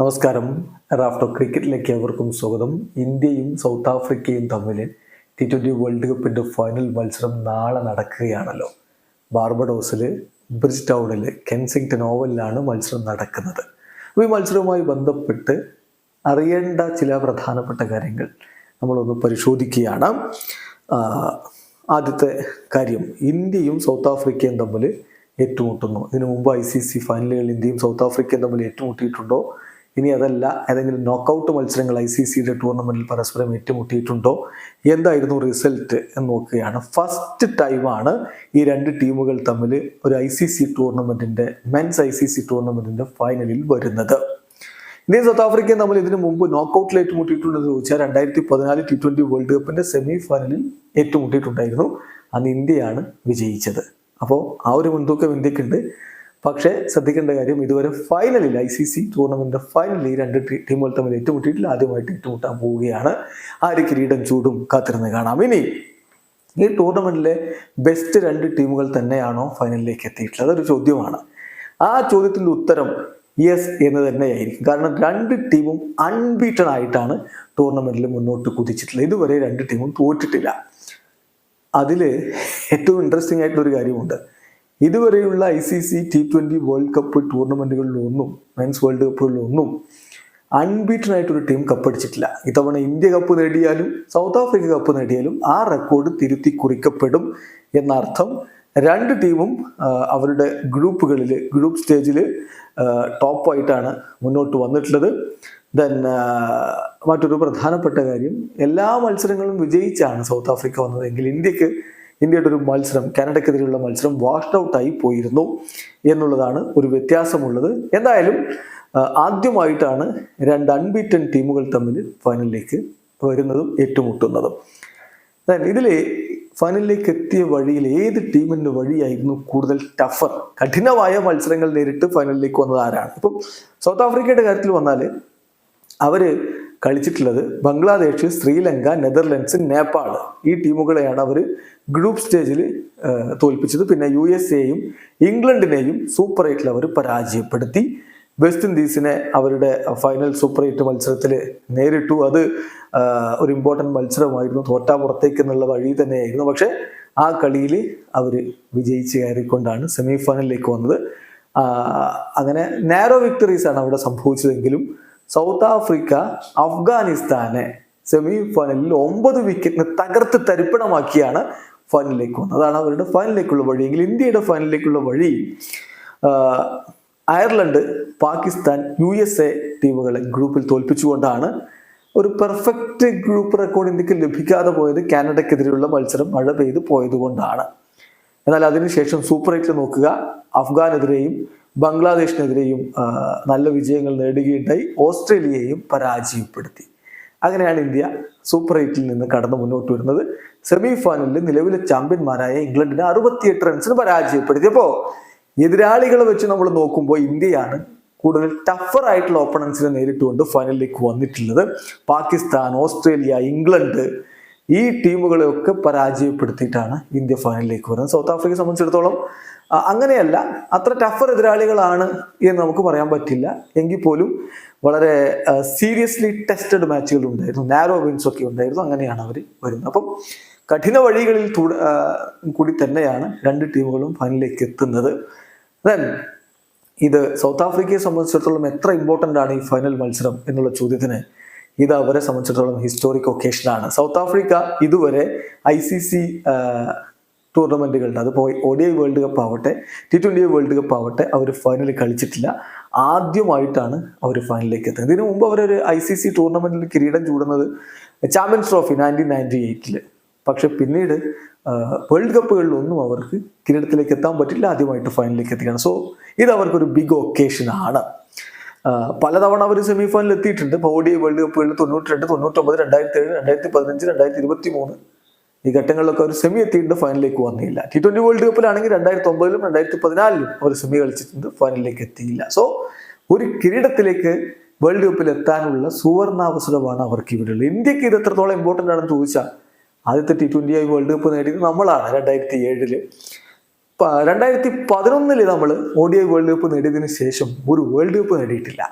നമസ്കാരം. റാഫ്റ്റോ ക്രിക്കറ്റിലേക്ക് അവർക്കും സ്വാഗതം. ഇന്ത്യയും സൗത്ത് ആഫ്രിക്കയും തമ്മിൽ ടി ട്വന്റി വേൾഡ് കപ്പിന്റെ ഫൈനൽ മത്സരം നാളെ നടക്കുകയാണല്ലോ. ബാർബഡോസിൽ ബ്രിഡ്ജ് ടൗണിൽ കെൻസിങ്ടൺ ഓവലിലാണ് മത്സരം നടക്കുന്നത്. അപ്പോൾ ഈ മത്സരവുമായി ബന്ധപ്പെട്ട് അറിയേണ്ട ചില പ്രധാനപ്പെട്ട കാര്യങ്ങൾ നമ്മളൊന്ന് പരിശോധിക്കുകയാണ്. ആദ്യത്തെ കാര്യം ഇന്ത്യയും സൗത്ത് ആഫ്രിക്കയും തമ്മിൽ ഏറ്റുമുട്ടുന്നു. ഇതിനു മുമ്പ് ഐ സി സി ഫൈനലുകൾ ഇന്ത്യയും സൗത്ത് ആഫ്രിക്കയും തമ്മിൽ ഏറ്റുമുട്ടിയിട്ടുണ്ടോ? ഇനി അതല്ല ഏതെങ്കിലും നോക്കൗട്ട് മത്സരങ്ങൾ ഐ സി സിയുടെ ടൂർണമെന്റിൽ പരസ്പരം ഏറ്റുമുട്ടിയിട്ടുണ്ടോ? എന്തായിരുന്നു റിസൾട്ട് എന്ന് നോക്കുകയാണ്. ഫസ്റ്റ് ടൈമാണ് ഈ രണ്ട് ടീമുകൾ തമ്മിൽ ഒരു ഐ സി സി ടൂർണമെന്റിന്റെ മെൻസ് ഐ സി സി ടൂർണമെന്റിന്റെ ഫൈനലിൽ വരുന്നത്. ഇന്ത്യയും സൗത്ത് ആഫ്രിക്കയും തമ്മിൽ ഇതിനു മുമ്പ് നോക്കൗട്ടിൽ ഏറ്റുമുട്ടിയിട്ടുണ്ടെന്ന് ചോദിച്ചാൽ രണ്ടായിരത്തി പതിനാല് ടി ട്വന്റി വേൾഡ് കപ്പിന്റെ സെമി ഫൈനലിൽ ഏറ്റുമുട്ടിയിട്ടുണ്ടായിരുന്നു. അന്ന് ഇന്ത്യയാണ് വിജയിച്ചത്. അപ്പോൾ ആ ഒരു മുൻതൂക്കം ഇന്ത്യക്കുണ്ട്. പക്ഷേ ശ്രദ്ധിക്കേണ്ട കാര്യം ഇതുവരെ ഫൈനലിൽ ഐ സി സി ടൂർണമെന്റിന്റെ ഫൈനലിൽ രണ്ട് ടീമുകൾ തമ്മിൽ ഏറ്റുമുട്ടിയിട്ടില്ല. ആദ്യമായിട്ട് ഏറ്റുമുട്ടാൻ പോവുകയാണ്. ആര് കിരീടം ചൂടും കാത്തിരുന്ന് കാണാം. ഇനി ഈ ടൂർണമെന്റിലെ ബെസ്റ്റ് രണ്ട് ടീമുകൾ തന്നെയാണോ ഫൈനലിലേക്ക് എത്തിയിട്ടുള്ളത്? അതൊരു ചോദ്യമാണ്. ആ ചോദ്യത്തിന്റെ ഉത്തരം യെസ് എന്ന് തന്നെയായിരിക്കും. കാരണം രണ്ട് ടീമും അൺബീറ്റൺ ആയിട്ടാണ് ടൂർണമെന്റിൽ മുന്നോട്ട് കുതിച്ചിട്ടുള്ളത്. ഇതുവരെ രണ്ട് ടീമും തോറ്റിട്ടില്ല. അതിൽ ഏറ്റവും ഇൻട്രസ്റ്റിംഗ് ആയിട്ടുള്ളൊരു കാര്യമുണ്ട്. ഇതുവരെയുള്ള I C C T twenty world cup ടൂർണമെന്റുകളിലൊന്നും men's world കപ്പുകളിലൊന്നും അൺബീറ്റൺ ആയിട്ടൊരു ടീം കപ്പടിച്ചിട്ടില്ല ഇത്തവണ ഇന്ത്യ കപ്പ് നേടിയാലും സൗത്ത് ആഫ്രിക്ക കപ്പ് നേടിയാലും ആ റെക്കോർഡ് തിരുത്തി കുറിക്കപ്പെടും എന്നർത്ഥം രണ്ട് ടീമും അവരുടെ ഗ്രൂപ്പുകളിൽ ഗ്രൂപ്പ് സ്റ്റേജിൽ ടോപ്പായിട്ടാണ് മുന്നോട്ട് വന്നിട്ടുള്ളത്. ദെൻ മറ്റൊരു പ്രധാനപ്പെട്ട കാര്യം എല്ലാ മത്സരങ്ങളും വിജയിച്ചാണ് സൗത്ത് ആഫ്രിക്ക വന്നതെങ്കിൽ ഇന്ത്യയ്ക്ക് ഇന്ത്യയുടെ ഒരു മത്സരം കാനഡക്കെതിരെയുള്ള മത്സരം വാഷ്ഡ് ഔട്ടായി പോയിരുന്നു എന്നുള്ളതാണ് ഒരു വ്യത്യാസമുള്ളത്. എന്തായാലും ആദ്യമായിട്ടാണ് രണ്ട് അൺബീറ്റൻ ടീമുകൾ തമ്മിൽ ഫൈനലിലേക്ക് വരുന്നതും ഏറ്റുമുട്ടുന്നതും. ഇതിൽ ഫൈനലിലേക്ക് എത്തിയ വഴിയിൽ ഏത് ടീമിന്റെ വഴിയായിരുന്നു കൂടുതൽ ടഫർ കഠിനമായ മത്സരങ്ങൾ നേരിട്ട് ഫൈനലിലേക്ക് വന്നത് ആരാണ്? ഇപ്പം സൗത്ത് ആഫ്രിക്കയുടെ കാര്യത്തിൽ വന്നാൽ അവർ കളിച്ചിട്ടുള്ളത് ബംഗ്ലാദേശ് ശ്രീലങ്ക നെതർലൻഡ്സ് നേപ്പാൾ. ഈ ടീമുകളെയാണ് അവർ ഗ്രൂപ്പ് സ്റ്റേജിൽ തോൽപ്പിച്ചത്. പിന്നെ യു എസ് എയും ഇംഗ്ലണ്ടിനെയും സൂപ്പർ എയ്റ്റിൽ അവർ പരാജയപ്പെടുത്തി. വെസ്റ്റ് ഇൻഡീസിനെ അവരുടെ ഫൈനൽ സൂപ്പർ എയ്റ്റ് മത്സരത്തിൽ നേരിട്ടു. അത് ഒരു ഇമ്പോർട്ടന്റ് മത്സരമായിരുന്നു. തോറ്റാ പുറത്തേക്ക് എന്നുള്ള വഴി തന്നെയായിരുന്നു. പക്ഷേ ആ കളിയിൽ അവർ വിജയിച്ച് കയറിക്കൊണ്ടാണ് സെമി ഫൈനലിലേക്ക് വന്നത് അങ്ങനെ നാരോ വിക്ടറീസാണ് അവിടെ സംഭവിച്ചതെങ്കിലും സൗത്ത് ആഫ്രിക്ക അഫ്ഗാനിസ്ഥാനെ സെമി ഫൈനലിൽ ഒമ്പത് വിക്കറ്റിന് തകർത്ത് തരിപ്പണമാക്കിയാണ് ഫൈനലിലേക്ക് വന്നത്. അതാണ് അവരുടെ ഫൈനലിലേക്കുള്ള വഴി. എങ്കിൽ ഇന്ത്യയുടെ ഫൈനലിലേക്കുള്ള വഴി Ireland Pakistan U S A ടീമുകളെ ഗ്രൂപ്പിൽ തോൽപ്പിച്ചുകൊണ്ടാണ് ഒരു പെർഫെക്റ്റ് ഗ്രൂപ്പ് റെക്കോർഡ് ഇന്ത്യയ്ക്ക് ലഭിക്കാതെ പോയത്. കാനഡയ്ക്കെതിരെയുള്ള മത്സരം മഴ പെയ്ത് പോയതുകൊണ്ടാണ്. എന്നാൽ അതിനുശേഷം സൂപ്പർ എയ്റ്റിൽ നോക്കുക. അഫ്ഗാനെതിരെയും ബംഗ്ലാദേശിനെതിരെയും നല്ല വിജയങ്ങൾ നേടുകയുണ്ടായി. ഓസ്ട്രേലിയയെയും പരാജയപ്പെടുത്തി. അങ്ങനെയാണ് ഇന്ത്യ സൂപ്പർ എയ്റ്റിൽ നിന്ന് കടന്നു മുന്നോട്ട് വരുന്നത്. സെമി ഫൈനലിൽ നിലവിലെ ചാമ്പ്യന്മാരായ ഇംഗ്ലണ്ടിനെ അറുപത്തിയെട്ട് റൺസിന് പരാജയപ്പെടുത്തിയപ്പോൾ എതിരാളികളെ വെച്ച് നമ്മൾ നോക്കുമ്പോൾ ഇന്ത്യയാണ് കൂടുതൽ ടഫർ ആയിട്ടുള്ള ഓപ്പണൻസിനെ നേരിട്ടുകൊണ്ട് ഫൈനലിലേക്ക് വന്നിട്ടുള്ളത്. പാകിസ്ഥാൻ ഓസ്ട്രേലിയ ഇംഗ്ലണ്ട് ഈ ടീമുകളെയൊക്കെ പരാജയപ്പെടുത്തിയിട്ടാണ് ഇന്ത്യ ഫൈനലിലേക്ക് വരുന്നത്. സൗത്ത് ആഫ്രിക്കയെ സംബന്ധിച്ചിടത്തോളം അങ്ങനെയല്ല അത്ര ടഫർ എതിരാളികളാണ് എന്ന് നമുക്ക് പറയാൻ പറ്റില്ല. എങ്കിൽ പോലും വളരെ സീരിയസ്ലി ടെസ്റ്റഡ് മാച്ചുകൾ ഉണ്ടായിരുന്നു. നാരോ വിൻസ് ഒക്കെ ഉണ്ടായിരുന്നു. അങ്ങനെയാണ് അവർ വരുന്നത്. അപ്പം കഠിന വഴികളിൽ കൂടി തന്നെയാണ് രണ്ട് ടീമുകളും ഫൈനലിലേക്ക് എത്തുന്നത്. ദെൻ ഇത് സൗത്ത് ആഫ്രിക്കയെ സംബന്ധിച്ചിടത്തോളം എത്ര ഇമ്പോർട്ടന്റ് ആണ് ഈ ഫൈനൽ മത്സരം എന്നുള്ള ചോദ്യത്തിന് ഇത് അവരെ സംബന്ധിച്ചിടത്തോളം ഹിസ്റ്റോറിക് ഒക്കേഷനാണ് സൗത്ത് ആഫ്രിക്ക ഇതുവരെ ഐ സി സി ടൂർണമെന്റുകളുടെ അതിപ്പോൾ ഒ ഐ വേൾഡ് കപ്പ് ആവട്ടെ ടി ട്വന്റി വേൾഡ് കപ്പ് ആവട്ടെ അവർ ഫൈനലിൽ കളിച്ചിട്ടില്ല. ആദ്യമായിട്ടാണ് അവർ ഫൈനലിലേക്ക് എത്തുന്നത്. ഇതിനു മുമ്പ് അവരൊരു ഐ സി സി ടൂർണമെന്റിൽ കിരീടം ചൂടുന്നത് ചാമ്പ്യൻസ് ട്രോഫി നയന്റീൻ നയന്റി എയ്റ്റിൽ പക്ഷെ പിന്നീട് വേൾഡ് കപ്പുകളിലൊന്നും അവർക്ക് കിരീടത്തിലേക്ക് എത്താൻ പറ്റില്ല. ആദ്യമായിട്ട് ഫൈനലിലേക്ക് എത്തിക്കണം സോ ഇത് അവർക്കൊരു ബിഗ് ആ, പലതവണ അവർ സെമി ഫൈനലിൽ എത്തിയിട്ടുണ്ട് ഇപ്പോൾ ഓഡിയ വേൾഡ് കപ്പുകളിൽ തൊണ്ണൂറ്റി രണ്ട് തൊണ്ണൂറ്റൊമ്പത് രണ്ടായിരത്തി ഏഴ് രണ്ടായിരത്തി പതിനഞ്ച് രണ്ടായിരത്തി ഇരുപത്തി മൂന്ന് ഈ ഘട്ടങ്ങളിലൊക്കെ അവർ സെമി എത്തിയിട്ടുണ്ട്. ഫൈനലിലേക്ക് വന്നില്ല. ടി ട്വന്റി വേൾഡ് കപ്പിലാണെങ്കിൽ രണ്ടായിരത്തി ഒമ്പതിലും രണ്ടായിരത്തി പതിനാലിലും അവർ സെമി കളിച്ചിട്ടുണ്ട് ഫൈനലിലേക്ക് എത്തിയില്ല. സോ ഒരു കിരീടത്തിലേക്ക് വേൾഡ് കപ്പിൽ എത്താനുള്ള സുവർണാവസരമാണ് അവർക്ക് ഇവിടെ ഉള്ളത്. ഇന്ത്യയ്ക്ക് ഇത് എത്രത്തോളം ഇമ്പോർട്ടന്റ് ആണെന്ന് ചോദിച്ചാൽ ആദ്യത്തെ ടി ട്വന്റി ആയി വേൾഡ് കപ്പ് നേടിയത് നമ്മളാണ്. രണ്ടായിരത്തി ഏഴിൽ രണ്ടായിരത്തി പതിനൊന്നിൽ നമ്മൾ O D I world cup നേടിയതിന് ശേഷം ഒരു വേൾഡ് കപ്പ് നേടിയിട്ടില്ല.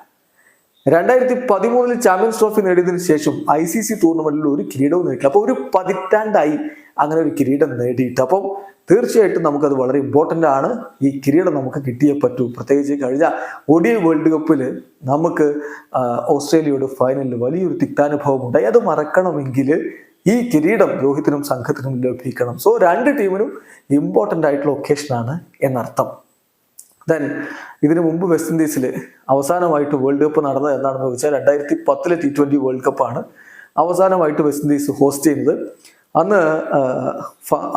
രണ്ടായിരത്തി പതിമൂന്നിൽ ചാമ്പ്യൻസ് ട്രോഫി നേടിയതിന് ശേഷം ഐ സി സി ടൂർണമെന്റിൽ ഒരു കിരീടവും നേടില്ല അപ്പോൾ ഒരു പതിറ്റാണ്ടായി അങ്ങനെ ഒരു കിരീടം നേടിയിട്ട്. അപ്പം തീർച്ചയായിട്ടും നമുക്കത് വളരെ ഇമ്പോർട്ടന്റ് ആണ്. ഈ കിരീടം നമുക്ക് കിട്ടിയേ പറ്റൂ. പ്രത്യേകിച്ച് കഴിഞ്ഞ ഒഡിയ വേൾഡ് കപ്പിൽ നമുക്ക് ഓസ്ട്രേലിയയുടെ ഫൈനലിൽ വലിയൊരു തിക്താനുഭവം ഉണ്ടായി അത് മറക്കണമെങ്കിൽ ഈ കിരീടം രോഹിത്തിനും സംഘത്തിനും ലഭിക്കണം. സോ രണ്ട് ടീമിനും ഇമ്പോർട്ടന്റ് ആയിട്ടുള്ള ഒക്കേഷനാണ് എന്നർത്ഥം. ദെൻ ഇതിനു മുമ്പ് വെസ്റ്റ് ഇൻഡീസിൽ അവസാനമായിട്ട് വേൾഡ് കപ്പ് നടന്നത് എന്താണെന്ന് ചോദിച്ചാൽ രണ്ടായിരത്തി പത്തിലെ ടി ട്വന്റി വേൾഡ് കപ്പാണ് അവസാനമായിട്ട് വെസ്റ്റ് ഇൻഡീസ് ഹോസ്റ്റ് ചെയ്യുന്നത്. അന്ന്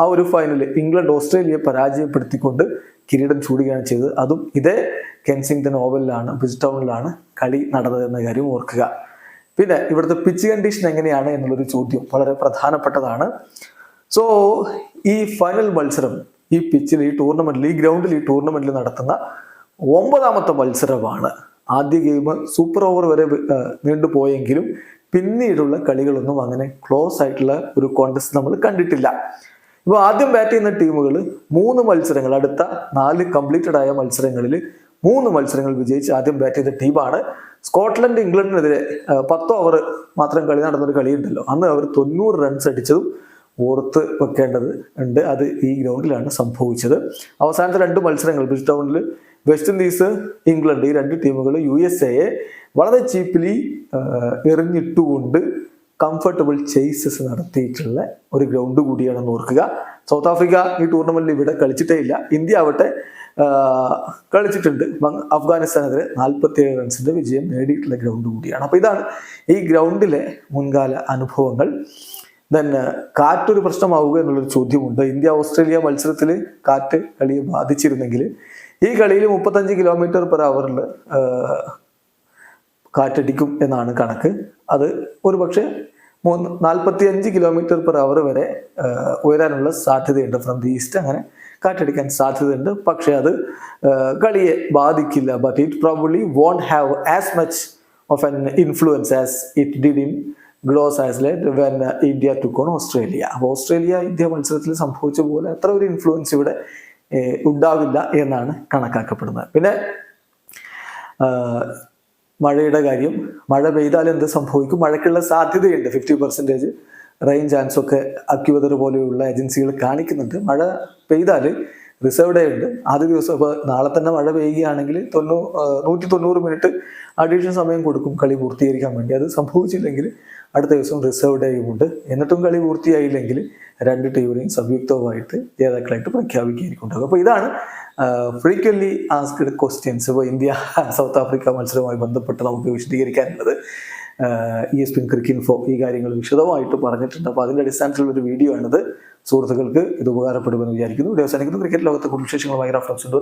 ആ, ഒരു ഫൈനലിൽ ഇംഗ്ലണ്ട് ഓസ്ട്രേലിയയെ പരാജയപ്പെടുത്തിക്കൊണ്ട് കിരീടം ചൂടുകയാണ് ചെയ്തത്. അതും ഇതേ കെൻസിംഗ്ടൺ ഓവലിലാണ് ബ്രിജ് ടൗണിലാണ് കളി നടന്നത് എന്ന കാര്യം ഓർക്കുക. പിന്നെ ഇവിടുത്തെ പിച്ച് കണ്ടീഷൻ എങ്ങനെയാണ് എന്നുള്ളൊരു ചോദ്യം വളരെ പ്രധാനപ്പെട്ടതാണ്. സോ ഈ ഫൈനൽ മത്സരം ഈ പിച്ചിൽ ഈ ടൂർണമെന്റിൽ ഈ ഗ്രൗണ്ടിൽ ഈ ടൂർണമെന്റിൽ നടത്തുന്ന ഒമ്പതാമത്തെ മത്സരമാണ്. ആദ്യ ഗെയിം സൂപ്പർ ഓവർ വരെ നീണ്ടുപോയെങ്കിലും പിന്നീടുള്ള കളികളൊന്നും അങ്ങനെ ക്ലോസ് ആയിട്ടുള്ള ഒരു കോൺടെസ്റ്റ് നമ്മൾ കണ്ടിട്ടില്ല. ഇപ്പോൾ ആദ്യം ബാറ്റ് ചെയ്യുന്ന ടീമുകൾ മൂന്ന് മത്സരങ്ങൾ അടുത്ത നാല് കംപ്ലീറ്റഡ് ആയ മത്സരങ്ങളിൽ മൂന്ന് മത്സരങ്ങൾ വിജയിച്ച് ആദ്യം ബാറ്റ് ചെയ്ത ടീമാണ് സ്കോട്ട്ലൻഡ് ഇംഗ്ലണ്ടിനെതിരെ പത്ത് ഓവർ മാത്രം കളി നടന്നൊരു കളിയുണ്ടല്ലോ. അന്ന് അവർ തൊണ്ണൂറ് റൺസ് അടിച്ചതും ഓർത്ത് വെക്കേണ്ടത് ഉണ്ട്. അത് ഈ ഗ്രൗണ്ടിലാണ് സംഭവിച്ചത്. അവസാനത്തെ രണ്ട് മത്സരങ്ങൾ ബ്രിജ് ടൗണിൽ വെസ്റ്റ് ഇൻഡീസ് ഇംഗ്ലണ്ട് ഈ രണ്ട് ടീമുകൾ യു എസ് എയെ വളരെ ചീപ്പിലി എറിഞ്ഞിട്ടുകൊണ്ട് കംഫർട്ടബിൾ ചേസസ് നടത്തിയിട്ടുള്ള ഒരു ഗ്രൗണ്ട് കൂടിയാണെന്ന് ഓർക്കുക. സൗത്ത് ആഫ്രിക്ക ഈ ടൂർണമെന്റിൽ ഇവിടെ കളിച്ചിട്ടേ ഇല്ല. ഇന്ത്യ ആവട്ടെ കളിച്ചിട്ടുണ്ട്. അഫ്ഗാനിസ്ഥാനെതിരെ നാൽപ്പത്തി ഏഴ് റൺസിന്റെ വിജയം നേടിയിട്ടുള്ള ഗ്രൗണ്ട് കൂടിയാണ്. അപ്പോൾ ഇതാണ് ഈ ഗ്രൗണ്ടിലെ മുൻകാല അനുഭവങ്ങൾ. ദെൻ കാറ്റൊരു പ്രശ്നമാവുക എന്നുള്ളൊരു ചോദ്യമുണ്ട്. ഇന്ത്യ ഓസ്ട്രേലിയ മത്സരത്തിൽ കാറ്റ് കളിയെ ബാധിച്ചിരുന്നെങ്കിൽ ഈ കളിയിൽ മുപ്പത്തഞ്ച് കിലോമീറ്റർ പെർ അവറിൽ കാറ്റടിക്കും എന്നാണ് കണക്ക്. അത് ഒരു പക്ഷേ മൂന്ന് നാൽപ്പത്തി അഞ്ച് കിലോമീറ്റർ പെർ അവർ വരെ ഉയരാനുള്ള സാധ്യതയുണ്ട്. ഫ്രം ദി ഈസ്റ്റ് അങ്ങനെ കാറ്റടിക്കാൻ സാധ്യതയുണ്ട്. പക്ഷേ അത് കളിയെ ബാധിക്കില്ല. But it probably won't have as much of an influence as it did in gloss athlete when India took on Australia അപ്പോൾ ഓസ്ട്രേലിയ ഇന്ത്യ മത്സരത്തിൽ സംഭവിച്ച പോലെ അത്ര ഒരു ഇൻഫ്ലുവൻസ് ഇവിടെ ഉണ്ടാവില്ല എന്നാണ് കണക്കാക്കപ്പെടുന്നത്. പിന്നെ മഴയുടെ കാര്യം. മഴ പെയ്താൽ എന്ത് സംഭവിക്കും? മഴയ്ക്കുള്ള സാധ്യതയുണ്ട്. ഫിഫ്റ്റി പെർസെന്റേജ് റെയിൻ ചാൻസ് ഒക്കെ അക്യുവതർ പോലെയുള്ള ഏജൻസികൾ കാണിക്കുന്നുണ്ട്. മഴ പെയ്താൽ റിസർവ് ഡേ ഉണ്ട്. ആദ്യ ദിവസം ഇപ്പോൾ നാളെ തന്നെ മഴ പെയ്യുകയാണെങ്കിൽ തൊണ്ണൂ നൂറ്റി തൊണ്ണൂറ് മിനിറ്റ് അഡീഷണൽ സമയം കൊടുക്കും കളി പൂർത്തീകരിക്കാൻ വേണ്ടി. അത് സംഭവിച്ചില്ലെങ്കിൽ അടുത്ത ദിവസം റിസർവ് ഡേയും ഉണ്ട്. എന്നിട്ടും കളി പൂർത്തിയായില്ലെങ്കിൽ രണ്ട് ടീമിനെയും സംയുക്തവുമായിട്ട് ജേതാക്കളായിട്ട് പ്രഖ്യാപിക്കുകയായിരിക്കും. അപ്പോൾ ഇതാണ് ഫ്രീക്വൻലി ആസ്ക്ഡ് ക്വസ്റ്റ്യൻസ് ഇപ്പോൾ ഇന്ത്യ സൗത്ത് ആഫ്രിക്ക മത്സരവുമായി ബന്ധപ്പെട്ട് നമുക്ക് വിശദീകരിക്കാനുള്ളത്. ഇ എസ് പിൻ ക്രിക്ക് ഇൻഫോ ഈ കാര്യങ്ങൾ വിശദമായിട്ട് പറഞ്ഞിട്ടുണ്ട്. അപ്പോൾ അതിന്റെ അടിസ്ഥാനത്തിലുള്ള ഒരു വീഡിയോ ആണിത്. സുഹൃത്തുക്കൾക്ക് ഇത് ഉപകാരപ്പെടുമെന്ന് വിചാരിക്കുന്നു. വീഡിയോ അവസാനിക്കുന്നു. ക്രിക്കറ്റ് ലോകത്തെ കുടുംബ വിശേഷങ്ങളുമായി റഫറൻസ് ഉണ്ട്